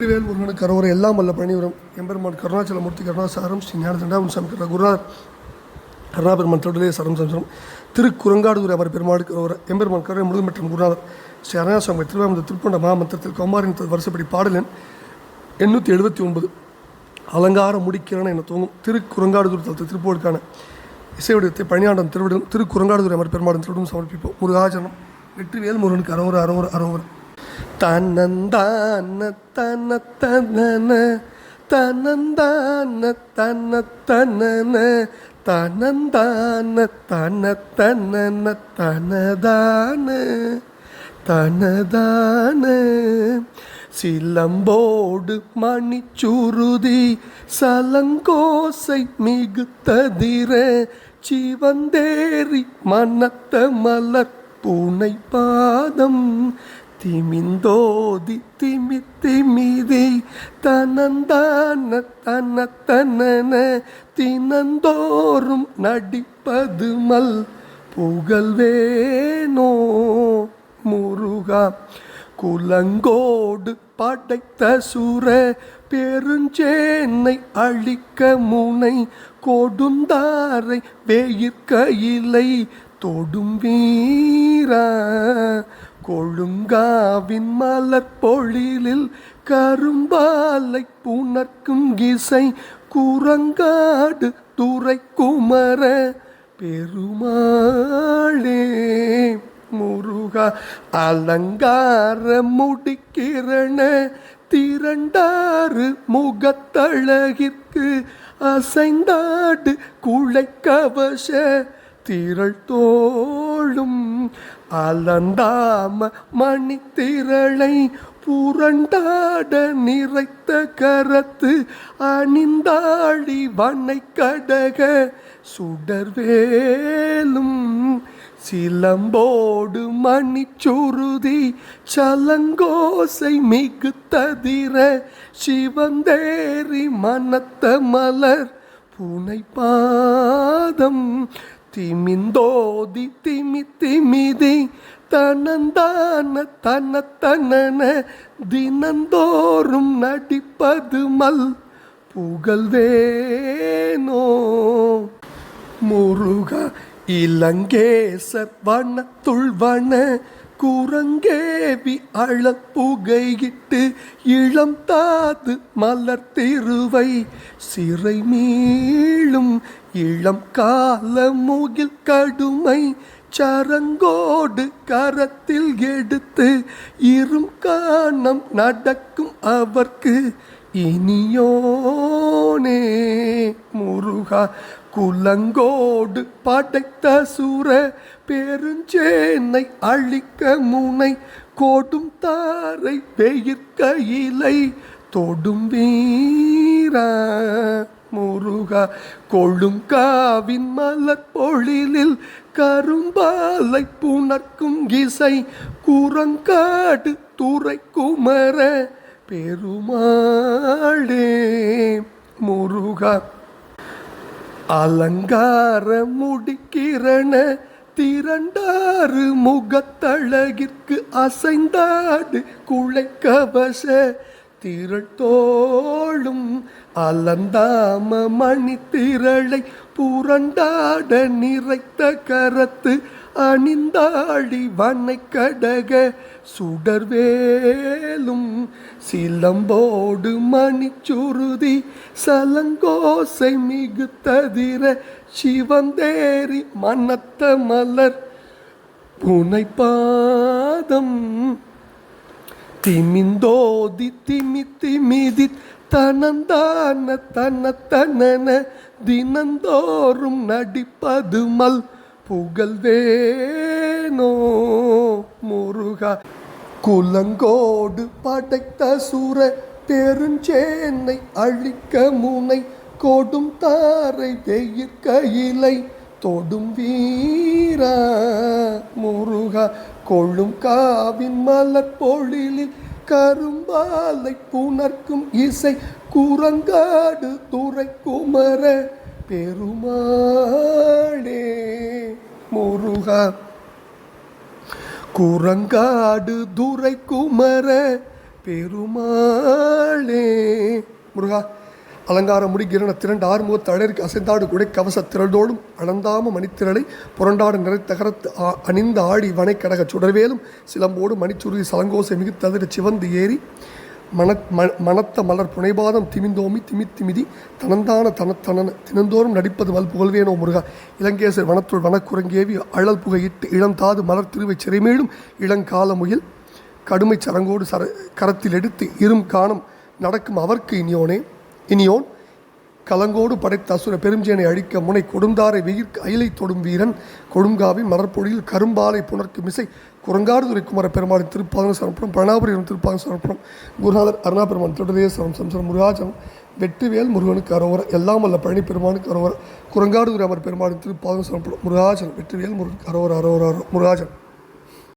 வேல் முருகனுக்கு கரோரை எல்லாம் வல்ல பணிவரும் எம்பெருமான் கருணாச்சலமூர்த்தி கருணாசாரம் ஸ்ரீ ஞான சாமி குருநாதர் கருணாபெருமான் தொடர்லே சரம் சம்சரம் திருக்குரங்காடுதுறை அவர் பெருமாள் கரோர எம்பெருமான் கருணை முழுதும் மற்றும் குருநாதர் ஸ்ரீ அருணாசாமி திருவாமந்த திருப்பண்ட மாமந்திரத்தில் கௌமாரின் வருஷப்படி பாடலன் எண்ணூற்றி எழுபத்தி ஒன்பது அலங்கார முடிக்கிறன என தூங்கும் திருக்குரங்காடுதுறை தலத்தில் திருப்போருக்கான இசைவடிவத்தை பணியாண்டம் திருவிடம் திருக்குரங்காடுதுறை அவர் பெருமாள் திருவிடம் சமர்ப்பிப்போம். முருகாச்சரணம் வெற்றிவேல் முருகனுக்கு அரோர அரோர அரோர தன்னந்தான தன தனன தனந்தான தன தனன தனந்தான தன தனன தனதான தனதான. சிலம்போடு மணிச்சுருதி சலங்கோசை மிகுத்ததிர சிவந்தேறி மனத்த மலர் பூனை பாதம் திமிந்தோதி திமி திமிதி தனந்தான தன தனன தினந்தோறும் நடிப்பது மல் புகழ்வேனோ முருகா. குலங்கோடு படைத்த சுர பெருஞ்சேனை அழிக்க முனை கொடுந்தாரை வேயிற்க இலை தொடும் வீர கொழுங்காவின் மலர்பொழிலில் கரும்பாலை புணர்க்கும் இசை குரங்காடு துறை குமர பெருமாளே. முருகா அலங்கார முடிக்கிறன திரண்டாறு முகத்தழகிற்கு அசைந்தாடு குழைக்கவச திரள் தோளும் அலந்தாம மணி திரளை புரண்டாட நிறைத்த கரத்து அணிந்தாழி வனை கடக சுடர்வேலும் சிலம்போடு மணிச்சுருதி சலங்கோசை மிகுத்ததிர சிவந்தேரி மனத்த மலர் புனை பாதம் திமிந்தோதி திமி திமிதி தனந்தான தன தனன தினந்தோறும் நடிப்பது மல் புகழ்வேனோ? முருக இலங்கேசர் வனத்துள் வன குரங்கேவி அழப்புகையிட்டு இளம் தாது மலர் திருவை சிறை மீளும் இளம் கால முகில் கடுமை சரங்கோடு கரத்தில் எடுத்து இரும் காணம் நடக்கும் அவர்க்கு இனியோனே முருகா குலங்கோடு படைத்த சுர பெருஞ்சேனை அழிக்க முனை கோடும் தாரை பெயிர்க்க இலை தொடும் வீரா முருகா. கொழும் காவின் மலர் பொழிலில் கரும்பாலை புணர்க்கும் இசை குரங்காடு துறை குமர பெருமாளே முருகா. அலங்கார முடிக்கிறன திரண்டாறு முகத்தழகிற்கு அசைந்தாடு குழைக்கவச. திரள் தோளும் அலந்தாம மணி திரளை புரண்டாட நிறைத்த கரத்து அணிந்தாழி வனை கடக சுடர்வேலும் சிலம்போடு மணிச்சுருதி சலங்கோசை மிகுத்ததிர சிவந்தேரி மனத்த மலர் புனைப்பாதம். பாதம் திமிந்தோதி திமி திமிதி தனந்தான தன தனன தினந்தோறும் நடிப்பது மல் புகழ்வேனோ முருகா. குலங்கோடு படைத்த சுர பெருஞ்சேனை அழிக்க முனை கொடும் தாரை வெயிற்கையிலை தொடும் வீரா முருகா. கொள்ளும் காவின் மலர் பொழிலில் கரும்பாலை புணர்க்கும் இசை குரங்காடு துறை குமர பெருமாளே முருகா. குரங்காடு துரை குமர பெருமாளே முருகா. அலங்காரம் முடி கிரண திரண்டு ஆறுமுகத்து அழற்கு அசைந்தாடு குடை கவச திரண்டோடும் அளந்தாம மணித்திரளை புரண்டாடு நிறைத்தகரத்து ஆ- அணிந்த ஆடி வனைக்கடக சுடர்வேலும் சிலம்போடு மணிச்சுருதி சலங்கோசை மிகுத்ததிர சிவந்து ஏறி மன ம மனத்த மலர் புனைபாதம் திமிந்தோமி திமித்திமிதி தனந்தான தனத்தனன தினந்தோறும் நடிப்பது மல் புகழ்வேனோ முருகா. இளங்கேசர் வனத்துள் வனக்குரங்கேவி அழல் புகையிட்டு இளந்தாது மலர் திருவை சிறைமேடும் இளங்காலமுயில் கடுமை சரங்கோடு சர கரத்தில் எடுத்து இரும் காணம் நடக்கும் அவர்க்கு இனியோனே. இனியோன் கலங்கோடு படைத்த அசுர பெருஞ்சேனை அழிக்க முனை கொடுந்தாரை வெயிர்க்கு அயிலை தொடும் வீரன் கொடுங்காவின் மலர்பொடியில் கரும்பாலை புணர்க்கு மிசை குரங்காடுதுறை குமர பெருமாளின் திருப்பாதன சமர்ப்பணம் பிரணாபுரம் திருப்பாதன சமர்ப்பணம் குருநாதர் அருணாபெருமான் தொடரே சரம் சம்சரம் முருகாஜனம் வெற்றிவேல் முருகனுக்கு அரோவர எல்லாம் வல்ல பழனி பெருமானுக்கு அரோவர குரங்காடுதுறை அமர் பெருமாளின் திருப்பாதன சமர்ப்பணம் முருகாஜனம் வெற்றிவேல் முருகனுக்கு அரோவர அரோவர அரோவர முருகாஜனம்